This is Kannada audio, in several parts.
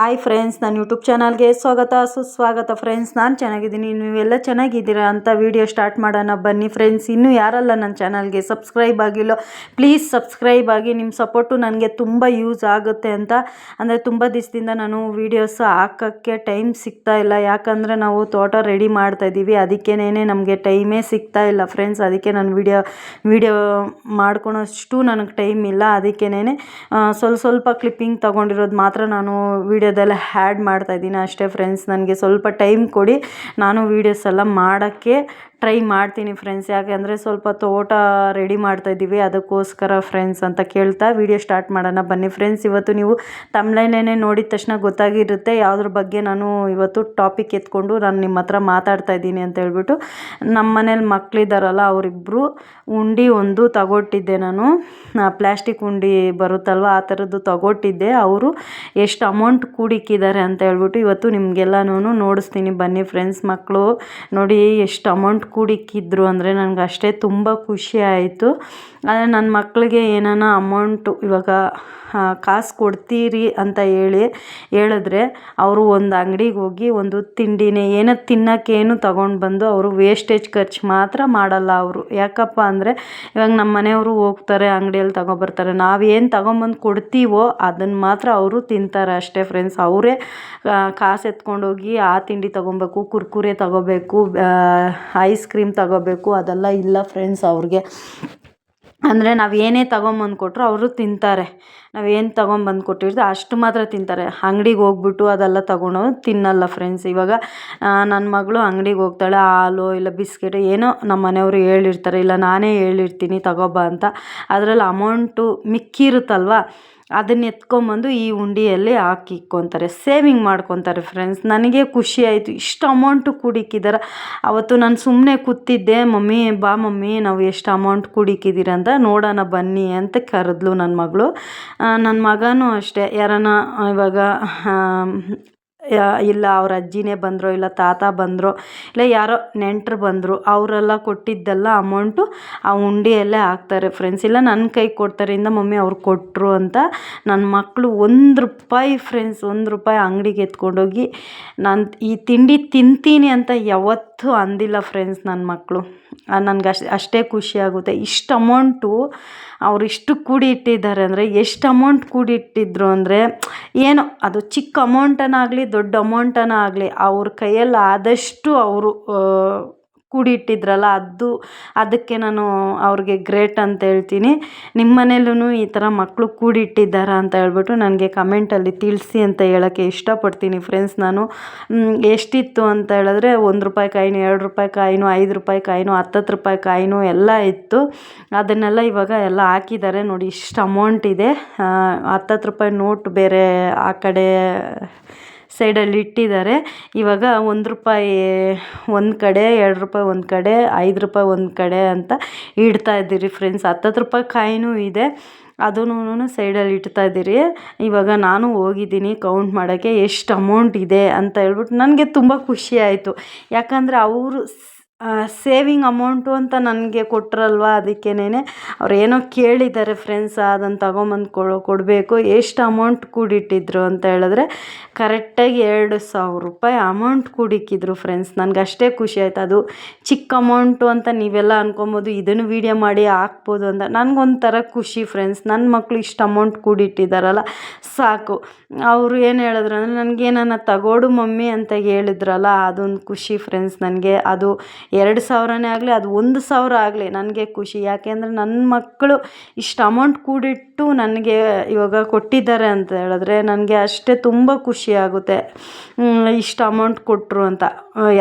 ಹಾಯ್ ಫ್ರೆಂಡ್ಸ್ ನನ್ನ ಯೂಟ್ಯೂಬ್ ಚಾನಲ್ಗೆ ಸ್ವಾಗತ, ಸುಸ್ವಾಗತ ಫ್ರೆಂಡ್ಸ್ ನಾನು ಚೆನ್ನಾಗಿದ್ದೀನಿ. ನೀವೆಲ್ಲ ಚೆನ್ನಾಗಿದ್ದೀರಾ ಅಂತ ವಿಡಿಯೋ ಸ್ಟಾರ್ಟ್ ಮಾಡೋಣ. ಬನ್ನಿ ಫ್ರೆಂಡ್ಸ್ ಇನ್ನೂ ಯಾರಲ್ಲ ನನ್ನ ಚಾನಲ್ಗೆ ಸಬ್ಸ್ಕ್ರೈಬ್ ಆಗಿಲ್ಲ ಪ್ಲೀಸ್ ಸಬ್ಸ್ಕ್ರೈಬ್ ಆಗಿ. ನಿಮ್ಮ ಸಪೋರ್ಟು ನನಗೆ ತುಂಬ ಯೂಸ್ ಆಗುತ್ತೆ ಅಂತ. ಅಂದರೆ ತುಂಬ ದಿವಸದಿಂದ ನಾನು ವೀಡಿಯೋಸ್ ಹಾಕೋಕ್ಕೆ ಟೈಮ್ ಸಿಗ್ತಾ ಇಲ್ಲ. ಯಾಕಂದರೆ ನಾವು ತೋಟ ರೆಡಿ ಮಾಡ್ತಾಯಿದ್ದೀವಿ ಅದಕ್ಕೇನೆ ನಮಗೆ ಟೈಮೇ ಸಿಗ್ತಾ ಇಲ್ಲ ಫ್ರೆಂಡ್ಸ್ ಅದಕ್ಕೆ ನಾನು ವಿಡಿಯೋ ವಿಡಿಯೋ ಮಾಡ್ಕೊಳೋಷ್ಟು ನನಗೆ ಟೈಮ್ ಇಲ್ಲ. ಅದಕ್ಕೇನೆ ಸ್ವಲ್ಪ ಸ್ವಲ್ಪ ಕ್ಲಿಪ್ಪಿಂಗ್ ತೊಗೊಂಡಿರೋದು ಮಾತ್ರ ನಾನು ವೀಡಿಯೋದೆಲ್ಲ ಹ್ಯಾಡ್ ಮಾಡ್ತಾಯಿದ್ದೀನಿ ಅಷ್ಟೇ ಫ್ರೆಂಡ್ಸ್ ನನಗೆ ಸ್ವಲ್ಪ ಟೈಮ್ ಕೊಡಿ. ನಾನು ವೀಡಿಯೋಸ್ ಎಲ್ಲ ಮಾಡೋಕ್ಕೆ ಟ್ರೈ ಮಾಡ್ತೀನಿ ಫ್ರೆಂಡ್ಸ್ ಯಾಕೆಂದರೆ ಸ್ವಲ್ಪ ತೋಟ ರೆಡಿ ಮಾಡ್ತಾ ಇದ್ದೀವಿ, ಅದಕ್ಕೋಸ್ಕರ ಫ್ರೆಂಡ್ಸ್ ಅಂತ ಕೇಳ್ತಾ ವೀಡಿಯೋ ಸ್ಟಾರ್ಟ್ ಮಾಡೋಣ. ಬನ್ನಿ ಫ್ರೆಂಡ್ಸ್ ಇವತ್ತು ನೀವು ತಮ್ಲೈನೇ ನೋಡಿದ ತಕ್ಷಣ ಗೊತ್ತಾಗಿರುತ್ತೆ. ಯಾವುದ್ರ ಬಗ್ಗೆ ನಾನು ಇವತ್ತು ಟಾಪಿಕ್ ಎತ್ಕೊಂಡು ನಾನು ನಿಮ್ಮ ಹತ್ರ ಮಾತಾಡ್ತಾ ಇದ್ದೀನಿ ಅಂತ ಹೇಳ್ಬಿಟ್ಟು ನಮ್ಮ ಮನೇಲಿ ಮಕ್ಕಳಿದ್ದಾರಲ್ಲ ಅವರಿಬ್ಬರು ಉಂಡಿ ಒಂದು ತಗೊಟ್ಟಿದ್ದೆ ನಾನು. ಪ್ಲ್ಯಾಸ್ಟಿಕ್ ಉಂಡಿ ಬರುತ್ತಲ್ವ, ಆ ಥರದ್ದು ತಗೊಟ್ಟಿದ್ದೆ. ಅವರು ಎಷ್ಟು ಅಮೌಂಟ್ ಕೂಡಿಕ್ಕಿದ್ದಾರೆ ಅಂತ ಹೇಳ್ಬಿಟ್ಟು ಇವತ್ತು ನಿಮಗೆಲ್ಲನೂ ನೋಡಿಸ್ತೀನಿ. ಬನ್ನಿ ಫ್ರೆಂಡ್ಸ್ ಮಕ್ಕಳು ನೋಡಿ ಎಷ್ಟು ಅಮೌಂಟ್ ಕೂಡಿಕ್ಕಿದ್ರು ಅಂದರೆ ನನಗೆ ಅಷ್ಟೇ ತುಂಬ ಖುಷಿ ಆಯಿತು. ಆದರೆ ನನ್ನ ಮಕ್ಕಳಿಗೆ ಏನಾನ ಅಮೌಂಟು ಇವಾಗ ಕಾಸು ಕೊಡ್ತೀರಿ ಅಂತ ಹೇಳಿ, ಹೇಳಿದ್ರೆ ಅವರು ಒಂದು ಅಂಗಡಿಗೆ ಹೋಗಿ ಒಂದು ತಿಂಡಿನೇ, ಏನೋ ತಿನ್ನೋಕ್ಕೇನು ತಗೊಂಡು ಬಂದು ಅವರು ವೇಸ್ಟೇಜ್ ಖರ್ಚು ಮಾತ್ರ ಮಾಡಲ್ಲ ಅವರು. ಯಾಕಪ್ಪ ಅಂದರೆ ಇವಾಗ ನಮ್ಮ ಮನೆಯವರು ಹೋಗ್ತಾರೆ ಅಂಗಡಿಯಲ್ಲಿ ತಗೊಬರ್ತಾರೆ ನಾವೇನು ತಗೊಂಬಂದು ಕೊಡ್ತೀವೋ ಅದನ್ನು ಮಾತ್ರ ಅವರು ತಿಂತಾರೆ ಅಷ್ಟೇ ಫ್ರೆಂಡ್ಸ್ ಅವರೇ ಕಾಸು ಎತ್ಕೊಂಡೋಗಿ ಆ ತಿಂಡಿ ತೊಗೊಬೇಕು, ಕುರ್ಕುರೆ ತೊಗೋಬೇಕು ಐಸ್ ಕ್ರೀಮ್ ತಗೋಬೇಕು, ಅದೆಲ್ಲ ಇಲ್ಲ ಫ್ರೆಂಡ್ಸ್ ಅವ್ರಿಗೆ. ಅಂದರೆ ನಾವು ಏನೇ ತಗೊಂಬಂದು ಕೊಟ್ಟರು ಅವರು ತಿಂತಾರೆ. ನಾವು ಏನು ತಗೊಂಬಂದು ಕೊಟ್ಟಿರ್ತೀವಿ ಅಷ್ಟು ಮಾತ್ರ ತಿಂತಾರೆ. ಅಂಗ್ಡಿಗೆ ಹೋಗ್ಬಿಟ್ಟು ಅದೆಲ್ಲ ತಗೊಂಡು ತಿನ್ನಲ್ಲ ಫ್ರೆಂಡ್ಸ್ ಇವಾಗ ನನ್ನ ಮಗಳು ಅಂಗ್ಡಿಗೆ ಹೋಗ್ತಾಳೆ, ಹಾಲು ಇಲ್ಲ ಬಿಸ್ಕೆಟ್, ಏನೋ ನಮ್ಮ ಮನೆಯವರು ಹೇಳಿರ್ತಾರೆ, ಇಲ್ಲ ನಾನೇ ಹೇಳಿರ್ತೀನಿ ತಗೋಬಾ ಅಂತ. ಅದರಲ್ಲಿ ಅಮೌಂಟು ಮಿಕ್ಕಿರುತ್ತಲ್ವ? ಅದನ್ನ ಎತ್ಕೊಂಬಂದು ಈ ಉಂಡಿಯಲ್ಲಿ ಹಾಕಿ ಸೇವಿಂಗ್ ಮಾಡ್ಕೊತಾರೆ ಫ್ರೆಂಡ್ಸ್ ನನಗೆ ಖುಷಿ ಆಯಿತು. ಇಷ್ಟು ಅಮೌಂಟು ಕೂಡಿಕ್ಕಿದ್ದಾರೆ ಅವತ್ತು ನಾನು ಸುಮ್ಮನೆ ಕೂತಿದ್ದೆ, ಮಮ್ಮಿ, ಬಾ ಮಮ್ಮಿ, ನಾವು ಎಷ್ಟು ಅಮೌಂಟ್ ಕೂಡಿಕ್ಕಿದ್ದೀರ ಅಂತ ನೋಡೋಣ, ಬನ್ನಿ ಅಂತ ಕರೆದ್ಲು ನನ್ನ ಮಗಳು. ನನ್ನ ಮಗನೂ ಅಷ್ಟೇ. ಯಾರನ್ನ ಇವಾಗ ಇಲ್ಲ ಅವ್ರ ಅಜ್ಜಿನೇ ಬಂದರೋ, ಇಲ್ಲ ತಾತ ಬಂದರೋ, ಇಲ್ಲ ಯಾರೋ ನೆಂಟರು ಬಂದರು, ಅವರೆಲ್ಲ ಕೊಟ್ಟಿದ್ದೆಲ್ಲ ಅಮೌಂಟು ಆ ಉಂಡಿಯಲ್ಲೇ ಹಾಕ್ತಾರೆ ಫ್ರೆಂಡ್ಸ್ ಇಲ್ಲ ನನ್ನ ಕೈಗೆ ಕೊಡ್ತಾರೆ, ಇಂದ ಮಮ್ಮಿ ಅವ್ರು ಕೊಟ್ಟರು ಅಂತ ನನ್ನ ಮಕ್ಕಳು ಒಂದು ರೂಪಾಯಿ ಫ್ರೆಂಡ್ಸ್ ಒಂದು ರೂಪಾಯಿ ಅಂಗಡಿಗೆ ಎತ್ಕೊಂಡೋಗಿ, ನಾನು ಈ ತಿಂಡಿ ತಿಂತೀನಿ ಅಂತ ಯಾವತ್ತೂ ಅಂದಿಲ್ಲ ಫ್ರೆಂಡ್ಸ್ ನನ್ನ ಮಕ್ಕಳು ನನ್ಗೆ ಅಷ್ಟು ಅಷ್ಟೇ ಖುಷಿಯಾಗುತ್ತೆ ಇಷ್ಟು ಅಮೌಂಟು ಅವ್ರು ಇಷ್ಟು ಕೂಡಿ ಇಟ್ಟಿದ್ದಾರೆ ಅಂದರೆ, ಎಷ್ಟು ಅಮೌಂಟ್ ಕೂಡಿ ಇಟ್ಟಿದ್ರು ಅಂದರೆ, ಏನು, ಅದು ಚಿಕ್ಕ ಅಮೌಂಟನ್ನಾಗಲಿ ದೊಡ್ಡ ಅಮೌಂಟನ್ನಾಗಲಿ ಅವ್ರ ಕೈಯಲ್ಲಿ ಆದಷ್ಟು ಅವರು ಕೂಡಿಟ್ಟಿದ್ರಲ್ಲ, ಅದು, ಅದಕ್ಕೆ ನಾನು ಅವ್ರಿಗೆ ಗ್ರೇಟ್ ಅಂತ ಹೇಳ್ತೀನಿ. ನಿಮ್ಮ ಮನೇಲೂ ಈ ಥರ ಮಕ್ಕಳು ಕೂಡಿಟ್ಟಿದ್ದಾರೆ ಅಂತ ಹೇಳ್ಬಿಟ್ಟು ನನಗೆ ಕಮೆಂಟಲ್ಲಿ ತಿಳಿಸಿ ಅಂತ ಹೇಳೋಕ್ಕೆ ಇಷ್ಟಪಡ್ತೀನಿ ಫ್ರೆಂಡ್ಸ್ ನಾನು. ಎಷ್ಟಿತ್ತು ಅಂತ ಹೇಳಿದ್ರೆ ಒಂದು ರೂಪಾಯಿ ಕಾಯಿನು, ಎರಡು ರೂಪಾಯಿ ಕಾಯಿನು, ಐದು ರೂಪಾಯಿ ಕಾಯಿನು, ಹತ್ತತ್ತು ರೂಪಾಯಿ ಕಾಯಿನು ಎಲ್ಲ ಇತ್ತು. ಅದನ್ನೆಲ್ಲ ಇವಾಗ ಎಲ್ಲ ಹಾಕಿದ್ದಾರೆ ನೋಡಿ, ಇಷ್ಟು ಅಮೌಂಟ್ ಇದೆ. ಹತ್ತತ್ತು ರೂಪಾಯಿ ನೋಟ್ ಬೇರೆ ಆ ಕಡೆ ಸೈಡಲ್ಲಿ ಇಟ್ಟಿದ್ದಾರೆ. ಇವಾಗ ಒಂದು ರೂಪಾಯಿ ಒಂದು ಕಡೆ, ಎರಡು ರೂಪಾಯಿ ಒಂದು ಕಡೆ, ಐದು ರೂಪಾಯಿ ಒಂದು ಕಡೆ ಅಂತ ಇಡ್ತಾ ಇದ್ದೀರಿ ಫ್ರೆಂಡ್ಸ್ ಹತ್ತತ್ತು ರೂಪಾಯಿ ಕಾಯಿನೂ ಇದೆ. ಅದನ್ನೂ ಸೈಡಲ್ಲಿ ಇಡ್ತಾ ಇದ್ದೀರಿ. ಇವಾಗ ನಾನು ಹೋಗಿದ್ದೀನಿ ಕೌಂಟ್ ಮಾಡೋಕ್ಕೆ ಎಷ್ಟು ಅಮೌಂಟ್ ಇದೆ ಅಂತ ಹೇಳ್ಬಿಟ್ಟು ನನಗೆ ತುಂಬ ಖುಷಿ ಆಯಿತು. ಯಾಕಂದರೆ ಅವರು ಸೇವಿಂಗ್ ಅಮೌಂಟು ಅಂತ ನನಗೆ ಕೊಟ್ರಲ್ವ ಅದಕ್ಕೇನೆ ಅವ್ರು ಏನೋ ಕೇಳಿದ್ದಾರೆ ಫ್ರೆಂಡ್ಸ್ ಅದನ್ನು ತಗೊಂಬಂದು ಕೊಡೋ, ಕೊಡಬೇಕು, ಎಷ್ಟು ಅಮೌಂಟ್ ಕೂಡಿಟ್ಟಿದ್ರು ಅಂತ ಹೇಳಿದ್ರೆ ಕರೆಕ್ಟಾಗಿ ಎರಡು ಸಾವಿರ ರೂಪಾಯಿ ಅಮೌಂಟ್ ಕೂಡಿಕ್ಕಿದ್ರು ಫ್ರೆಂಡ್ಸ್ ನನಗೆ ಅಷ್ಟೇ ಖುಷಿ ಆಯ್ತು. ಅದು ಚಿಕ್ಕ ಅಮೌಂಟು ಅಂತ ನೀವೆಲ್ಲ ಅನ್ಕೊಬೋದು, ಇದನ್ನು ವೀಡಿಯೋ ಮಾಡಿ ಹಾಕ್ಬೋದು ಅಂತ. ನನಗೊಂಥರ ಖುಷಿ ಫ್ರೆಂಡ್ಸ್ ನನ್ನ ಮಕ್ಕಳು ಇಷ್ಟು ಅಮೌಂಟ್ ಕೂಡಿಟ್ಟಿದ್ದಾರಲ್ಲ ಸಾಕು. ಅವರು ಏನು ಹೇಳಿದ್ರು ಅಂದರೆ ನನಗೇನನ್ನ ತಗೋಡು ಮಮ್ಮಿ ಅಂತ ಹೇಳಿದ್ರಲ್ಲ, ಅದೊಂದು ಖುಷಿ ಫ್ರೆಂಡ್ಸ್ ನನಗೆ. ಅದು ಎರಡು ಸಾವಿರನೇ ಆಗಲಿ, ಅದು ಒಂದು ಸಾವಿರ ಆಗಲಿ ನನಗೆ ಖುಷಿ. ಯಾಕೆಂದರೆ ನನ್ನ ಮಕ್ಕಳು ಇಷ್ಟು ಅಮೌಂಟ್ ಕೂಡಿಟ್ಟು ನನಗೆ ಇವಾಗ ಕೊಟ್ಟಿದ್ದಾರೆ ಅಂತ ಹೇಳಿದ್ರೆ ನನಗೆ ಅಷ್ಟೇ ತುಂಬ ಖುಷಿ ಆಗುತ್ತೆ. ಇಷ್ಟು ಅಮೌಂಟ್ ಕೊಟ್ಟರು ಅಂತ.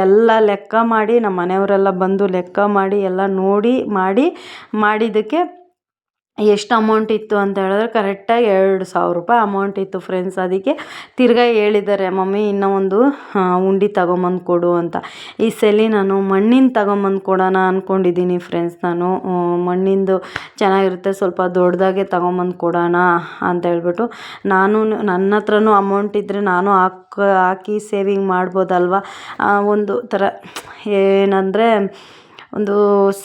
ಎಲ್ಲ ಲೆಕ್ಕ ಮಾಡಿ, ನಮ್ಮ ಮನೆಯವರೆಲ್ಲ ಬಂದು ಲೆಕ್ಕ ಮಾಡಿ, ಎಲ್ಲ ನೋಡಿ, ಮಾಡಿ ಮಾಡಿದ್ದಕ್ಕೆ ಎಷ್ಟು ಅಮೌಂಟ್ ಇತ್ತು ಅಂತ ಹೇಳಿದ್ರೆ ಕರೆಕ್ಟಾಗಿ ಎರಡು ಸಾವಿರ ರೂಪಾಯಿ ಅಮೌಂಟ್ ಇತ್ತು ಫ್ರೆಂಡ್ಸ್ ಅದಕ್ಕೆ. ತಿರ್ಗಾ ಹೇಳಿದ್ದಾರೆ, ಮಮ್ಮಿ, ಇನ್ನೂ ಒಂದು ಉಂಡೆ ತಗೊಂಬಂದು ಕೊಡು ಅಂತ. ಈ ಸಲ ನಾನು ಮಣ್ಣಿನ ತಗೊಂಬಂದು ಕೊಡೋಣ ಅಂದ್ಕೊಂಡಿದ್ದೀನಿ ಫ್ರೆಂಡ್ಸ್ ನಾನು. ಮಣ್ಣಿಂದು ಚೆನ್ನಾಗಿರುತ್ತೆ, ಸ್ವಲ್ಪ ದೊಡ್ಡದಾಗೆ ತಗೊಂಬಂದು ಕೊಡೋಣ ಅಂತ ಹೇಳ್ಬಿಟ್ಟು ನಾನು ನನ್ನ ಹತ್ರನೂ ಅಮೌಂಟ್ ಇದ್ದರೆ ನಾನು ಹಾಕಿ ಹಾಕಿ ಸೇವಿಂಗ್ ಮಾಡ್ಬೋದಲ್ವ? ಒಂದು ಥರ ಏನಂದರೆ ಒಂದು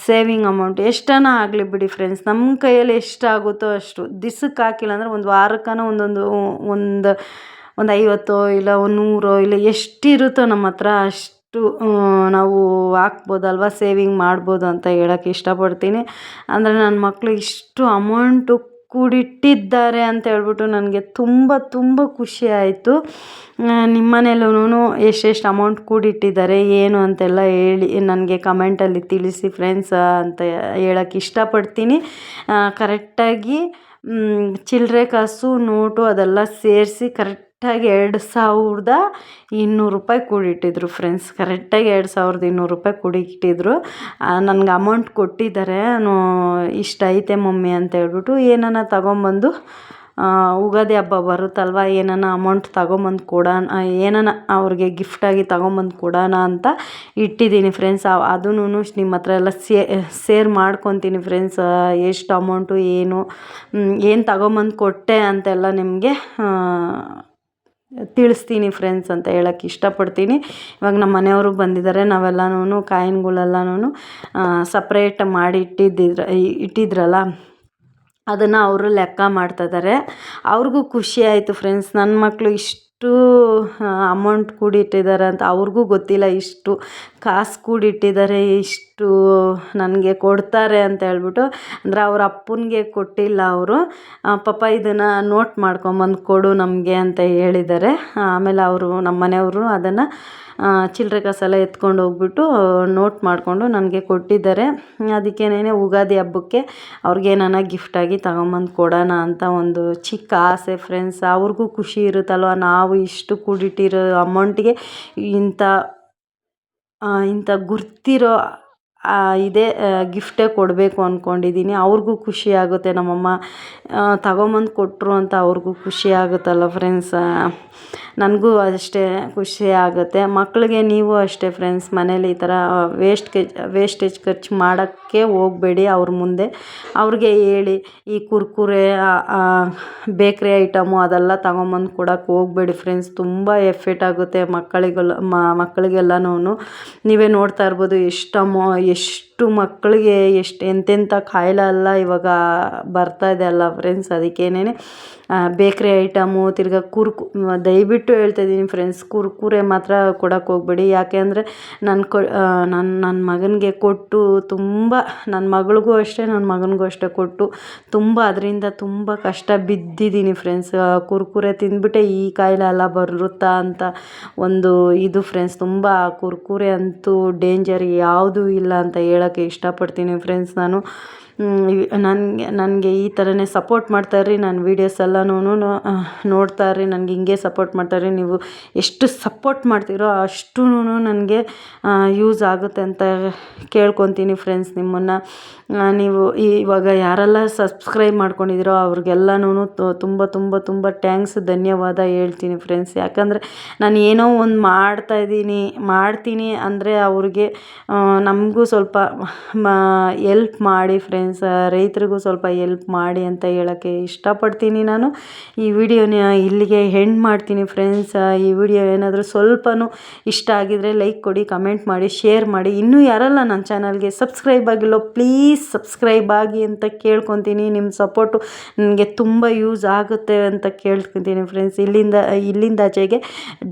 ಸೇವಿಂಗ್ ಅಮೌಂಟ್ ಎಷ್ಟನ ಆಗಲಿ ಬಿಡಿ ಫ್ರೆಂಡ್ಸ್ ನಮ್ಮ ಕೈಯಲ್ಲಿ ಎಷ್ಟಾಗುತ್ತೋ ಅಷ್ಟು. ದಿಸಕ್ಕೆ ಹಾಕಿಲ್ಲ ಅಂದರೆ ಒಂದು ವಾರಕ್ಕನ ಒಂದೊಂದು, ಒಂದು ಒಂದು ಐವತ್ತೋ ಇಲ್ಲ ಒಂದು ನೂರೋ ಇಲ್ಲ ಎಷ್ಟಿರುತ್ತೋ ನಮ್ಮ ಹತ್ರ ಅಷ್ಟು ನಾವು ಹಾಕ್ಬೋದಲ್ವ ಸೇವಿಂಗ್ ಮಾಡ್ಬೋದು ಅಂತ ಹೇಳಕ್ಕೆ ಇಷ್ಟಪಡ್ತೀನಿ. ಅಂದರೆ ನನ್ನ ಮಕ್ಕಳು ಇಷ್ಟು ಅಮೌಂಟು ಕೂಡಿಟ್ಟಿದ್ದಾರೆ ಅಂತ ಹೇಳ್ಬಿಟ್ಟು ನನಗೆ ತುಂಬ ತುಂಬ ಖುಷಿ ಆಯಿತು. ನಿಮ್ಮ ಮನೇಲೂ ಎಷ್ಟೆಷ್ಟು ಅಮೌಂಟ್ ಕೂಡಿಟ್ಟಿದ್ದಾರೆ, ಏನು ಅಂತೆಲ್ಲ ಹೇಳಿ ನನಗೆ ಕಮೆಂಟಲ್ಲಿ ತಿಳಿಸಿ ಫ್ರೆಂಡ್ಸ್ ಅಂತ ಹೇಳಕ್ಕೆ ಇಷ್ಟಪಡ್ತೀನಿ. ಕರೆಕ್ಟಾಗಿ ಚಿಲ್ಲರೆ ಕಾಸು ನೋಟು ಅದೆಲ್ಲ ಸೇರಿಸಿ ಕರೆಕ್ಟಾಗಿ ಎರಡು ಸಾವಿರದ ಇನ್ನೂರು ರೂಪಾಯಿ ಕೂಡಿಟ್ಟಿದ್ರು ಫ್ರೆಂಡ್ಸ್ ಕರೆಕ್ಟಾಗಿ ಎರಡು ಸಾವಿರದ ಇನ್ನೂರು ರೂಪಾಯಿ ಕೂಡಿಟ್ಟಿದ್ರು. ನನಗೆ ಅಮೌಂಟ್ ಕೊಟ್ಟಿದ್ದಾರೆ. ಇಷ್ಟ ಐತೆ ಮಮ್ಮಿ ಅಂತ ಹೇಳ್ಬಿಟ್ಟು ಏನನ್ನ ತಗೊಂಬಂದು ಯುಗಾದಿ ಹಬ್ಬ ಬರುತ್ತಲ್ವ, ಏನಾನ ಅಮೌಂಟ್ ತಗೊಂಬಂದು ಕೊಡೋಣ ಏನಾನ ಅವ್ರಿಗೆ ಗಿಫ್ಟಾಗಿ ತಗೊಂಬಂದು ಕೊಡೋಣ ಅಂತ ಇಟ್ಟಿದ್ದೀನಿ ಫ್ರೆಂಡ್ಸ್ ಅದನ್ನು ನಿಮ್ಮ ಹತ್ರ ಎಲ್ಲ ಸೇರ್ ಮಾಡ್ಕೊತೀನಿ ಫ್ರೆಂಡ್ಸ್ ಎಷ್ಟು ಅಮೌಂಟು ಏನು ಏನು ತಗೊಂಬಂದು ಕೊಟ್ಟೆ ಅಂತೆಲ್ಲ ನಿಮಗೆ ತಿಳಿಸ್ತೀನಿ ಫ್ರೆಂಡ್ಸ್ ಅಂತ ಹೇಳಕ್ಕೆ ಇಷ್ಟಪಡ್ತೀನಿ. ಇವಾಗ ನಮ್ಮ ಮನೆಯವರು ಬಂದಿದ್ದಾರೆ ನಾವೆಲ್ಲನೂ ಕಾಯಿನ್ಗಳೆಲ್ಲನೂ ಸಪ್ರೇಟ್ ಮಾಡಿ ಇಟ್ಟಿದ್ದಿದ್ರ ಇಟ್ಟಿದ್ರಲ್ಲ, ಅದನ್ನು ಅವರು ಲೆಕ್ಕ ಮಾಡ್ತಾಯಿದ್ದಾರೆ ಅವ್ರಿಗೂ ಖುಷಿ ಆಯಿತು ಫ್ರೆಂಡ್ಸ್ ನನ್ನ ಮಕ್ಕಳು ಇಷ್ಟು ಅಮೌಂಟ್ ಕೂಡಿಟ್ಟಿದ್ದಾರೆ ಅಂತ ಅವ್ರಿಗೂ ಗೊತ್ತಿಲ್ಲ. ಇಷ್ಟು ಕಾಸು ಕೂಡಿಟ್ಟಿದ್ದಾರೆ, ಇಷ್ಟು ನನಗೆ ಕೊಡ್ತಾರೆ ಅಂತ ಹೇಳ್ಬಿಟ್ಟು, ಅಂದರೆ ಅವ್ರ ಅಪ್ಪನಿಗೆ ಕೊಟ್ಟಿಲ್ಲ ಅವರು. ಪಾಪ ಇದನ್ನು ನೋಟ್ ಮಾಡ್ಕೊಂಬಂದು ಕೊಡು ನಮಗೆ ಅಂತ ಹೇಳಿದ್ದಾರೆ. ಆಮೇಲೆ ಅವರು ನಮ್ಮ ಮನೆಯವರು ಅದನ್ನು ಚಿಲ್ಲರೆ ಕಾಸೆಲ್ಲ ಎತ್ಕೊಂಡು ಹೋಗ್ಬಿಟ್ಟು ನೋಟ್ ಮಾಡಿಕೊಂಡು ನನಗೆ ಕೊಟ್ಟಿದ್ದಾರೆ. ಅದಕ್ಕೇನೆ ಯುಗಾದಿ ಹಬ್ಬಕ್ಕೆ ಅವ್ರಿಗೇನಾನ ಗಿಫ್ಟಾಗಿ ತಗೊಂಬಂದು ಕೊಡೋಣ ಅಂತ ಒಂದು ಚಿಕ್ಕ ಆಸೆ ಫ್ರೆಂಡ್ಸ್ ಅವ್ರಿಗೂ ಖುಷಿ ಇರುತ್ತಲ್ವ? ನಾವು ಇಷ್ಟು ಕೂಡಿಟ್ಟಿರೋ ಅಮೌಂಟಿಗೆ ಇಂಥ ಇಂಥ ಗುರ್ತಿರೋ ಇದೇ ಗಿಫ್ಟೇ ಕೊಡಬೇಕು ಅಂದ್ಕೊಂಡಿದ್ದೀನಿ ಅವ್ರಿಗೂ ಖುಷಿ ಆಗುತ್ತೆ ನಮ್ಮಮ್ಮ. ತಗೊಂಬಂದು ಕೊಟ್ಟರು ಅಂತ ಅವ್ರಿಗೂ ಖುಷಿ ಆಗುತ್ತಲ್ಲ ಫ್ರೆಂಡ್ಸ್ ನನಗೂ ಅಷ್ಟೇ ಖುಷಿ ಆಗುತ್ತೆ. ಮಕ್ಕಳಿಗೆ ನೀವು ಅಷ್ಟೇ ಫ್ರೆಂಡ್ಸ್ ಮನೇಲಿ ಈ ಥರ ವೇಸ್ಟ್ ವೇಸ್ಟೇಜ್ ಖರ್ಚು ಮಾಡೋಕ್ಕೆ ಹೋಗಬೇಡಿ ಅವ್ರ ಮುಂದೆ. ಅವ್ರಿಗೆ ಹೇಳಿ, ಈ ಕುರ್ಕುರೆ ಬೇಕ್ರಿ ಐಟಮು ಅದೆಲ್ಲ ತಗೊಂಬಂದು ಕೊಡೋಕ್ಕೆ ಹೋಗಬೇಡಿ ಫ್ರೆಂಡ್ಸ್ ತುಂಬ ಎಫೆಕ್ಟ್ ಆಗುತ್ತೆ ಮಕ್ಕಳಿಗೆಲ್ಲ ಮಕ್ಕಳಿಗೆಲ್ಲನೂ ನೀವೇ ನೋಡ್ತಾ ಇರ್ಬೋದು ಎಷ್ಟು ಅಮೌ বেশ ಎಷ್ಟು ಮಕ್ಕಳಿಗೆ ಎಷ್ಟು ಎಂತೆಂಥ ಕಾಯಿಲೆ ಎಲ್ಲ ಇವಾಗ ಬರ್ತಾ ಇದೆ ಅಲ್ಲ ಫ್ರೆಂಡ್ಸ್ ಅದಕ್ಕೇನೆ ಬೇಕ್ರಿ ಐಟಮು ತಿರ್ಗ ಕುರ್ಕು ದಯವಿಟ್ಟು ಹೇಳ್ತಾ ಇದ್ದೀನಿ ಫ್ರೆಂಡ್ಸ್ ಕುರ್ಕುರೆ ಮಾತ್ರ ಕೊಡೋಕ್ಕೆ ಹೋಗ್ಬೇಡಿ. ಯಾಕೆ ಅಂದರೆ ನನ್ನ ಕೊ ನನ್ನ ನನ್ನ ಮಗನಿಗೆ ಕೊಟ್ಟು ತುಂಬ ನನ್ನ ಮಗಳಿಗೂ ಅಷ್ಟೇ ನನ್ನ ಮಗನಿಗೂ ಅಷ್ಟೇ ಕೊಟ್ಟು ತುಂಬ, ಅದರಿಂದ ತುಂಬ ಕಷ್ಟ ಬಿದ್ದಿದ್ದೀನಿ ಫ್ರೆಂಡ್ಸ್ ಕುರ್ಕುರೆ ತಿಂದ್ಬಿಟ್ಟೆ ಈ ಕಾಯಿಲೆ ಎಲ್ಲ ಬರುತ್ತಾ ಅಂತ ಒಂದು ಇದು ಫ್ರೆಂಡ್ಸ್ ತುಂಬ ಕುರ್ಕುರೆ ಅಂತೂ ಡೇಂಜರ್ ಯಾವುದೂ ಇಲ್ಲ ಅಂತ ಹೇಳೋಕ್ಕೆ ಇಷ್ಟಪಡ್ತೀನಿ ಫ್ರೆಂಡ್ಸ್ ನಾನು. ನನಗೆ ನನಗೆ ಈ ಥರನೇ ಸಪೋರ್ಟ್ ಮಾಡ್ತಾರ್ರಿ ನನ್ನ ವೀಡಿಯೋಸ್ ಎಲ್ಲನೂ ನೋಡ್ತಾ ಇರಿ ನನಗೆ ಹಿಂಗೆ ಸಪೋರ್ಟ್ ಮಾಡ್ತಾರೆ ನೀವು ಎಷ್ಟು ಸಪೋರ್ಟ್ ಮಾಡ್ತೀರೋ ಅಷ್ಟೂ ನನಗೆ ಯೂಸ್ ಆಗುತ್ತೆ ಅಂತ ಕೇಳ್ಕೊತೀನಿ ಫ್ರೆಂಡ್ಸ್ ನಿಮ್ಮನ್ನು. ನೀವು ಇವಾಗ ಯಾರೆಲ್ಲ ಸಬ್ಸ್ಕ್ರೈಬ್ ಮಾಡ್ಕೊಂಡಿದ್ದೀರೋ ಅವ್ರಿಗೆಲ್ಲನೂ ತುಂಬ ತುಂಬ ತುಂಬ ಟ್ಯಾಂಕ್ಸ್ ಧನ್ಯವಾದ ಹೇಳ್ತೀನಿ ಫ್ರೆಂಡ್ಸ್ ಯಾಕಂದರೆ ನಾನು ಏನೋ ಒಂದು ಮಾಡ್ತಾಯಿದ್ದೀನಿ ಮಾಡ್ತೀನಿ ಅಂದರೆ ಅವ್ರಿಗೆ ನಮಗೂ ಸ್ವಲ್ಪ ಎಲ್ಪ್ ಮಾಡಿ ಫ್ರೆಂಡ್ಸ್ ರೈತರಿಗೂ ಸ್ವಲ್ಪ ಎಲ್ಪ್ ಮಾಡಿ ಅಂತ ಹೇಳೋಕ್ಕೆ ಇಷ್ಟಪಡ್ತೀನಿ ನಾನು. ಈ ವಿಡಿಯೋನ ಇಲ್ಲಿಗೆ ಹೆಂಡ್ ಮಾಡ್ತೀನಿ ಫ್ರೆಂಡ್ಸ್ ಈ ವಿಡಿಯೋ ಏನಾದರೂ ಸ್ವಲ್ಪನೂ ಇಷ್ಟ ಆಗಿದರೆ ಲೈಕ್ ಕೊಡಿ ಕಮೆಂಟ್ ಮಾಡಿ ಶೇರ್ ಮಾಡಿ. ಇನ್ನೂ ಯಾರಲ್ಲ ನನ್ನ ಚಾನಲ್ಗೆ ಸಬ್ಸ್ಕ್ರೈಬ್ ಆಗಿಲ್ಲೋ ಪ್ಲೀಸ್ ಸಬ್ಸ್ಕ್ರೈಬ್ ಆಗಿ ಅಂತ ಕೇಳ್ಕೊತೀನಿ. ನಿಮ್ಮ ಸಪೋರ್ಟು ನನಗೆ ತುಂಬ ಯೂಸ್ ಆಗುತ್ತೆ ಅಂತ ಕೇಳ್ಕೊತೀನಿ ಫ್ರೆಂಡ್ಸ್ ಇಲ್ಲಿಂದ ಇಲ್ಲಿಂದ ಆಚೆಗೆ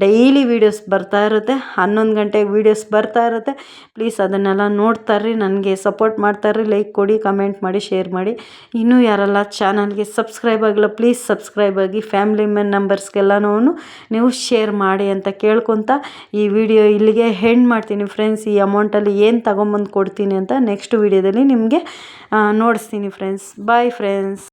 ಡೈಲಿ ವೀಡಿಯೋಸ್ ಬರ್ತಾ ಇರುತ್ತೆ. ಹನ್ನೊಂದು ಗಂಟೆಗೆ ವೀಡಿಯೋಸ್ ಬರ್ತಾ ಇರುತ್ತೆ. ಪ್ಲೀಸ್ ಅದನ್ನೆಲ್ಲ ನೋಡ್ತಾರ್ರಿ ನನಗೆ ಸಪೋರ್ಟ್ ಮಾಡ್ತಾರ್ರಿ ಲೈಕ್ ಕೊಡಿ ಕಮೆಂಟ್ ಮಾಡಿ ಶೇರ್ ಮಾಡಿ. ಇನ್ನೂ ಯಾರೆಲ್ಲ ಚಾನಲ್ಗೆ ಸಬ್ಸ್ಕ್ರೈಬ್ ಆಗಿಲ್ಲ ಪ್ಲೀಸ್ ಸಬ್ಸ್ಕ್ರೈಬ್ ಆಗಿ. ಫ್ಯಾಮಿಲಿ ಮೆನ್ ನಂಬರ್ಸ್ಗೆಲ್ಲನೂ ನೀವು ಶೇರ್ ಮಾಡಿ ಅಂತ ಕೇಳ್ಕೊತ ಈ ವಿಡಿಯೋ ಇಲ್ಲಿಗೆ ಹೆಂಡ್ ಮಾಡ್ತೀನಿ ಫ್ರೆಂಡ್ಸ್ ಈ ಅಮೌಂಟಲ್ಲಿ ಏನು ತಗೊಂಬಂದು ಕೊಡ್ತೀನಿ ಅಂತ ನೆಕ್ಸ್ಟ್ ವೀಡಿಯೋದಲ್ಲಿ ನಿಮಗೆ ನೋಡಿಸ್ತೀನಿ ಫ್ರೆಂಡ್ಸ್ ಬಾಯ್ ಫ್ರೆಂಡ್ಸ್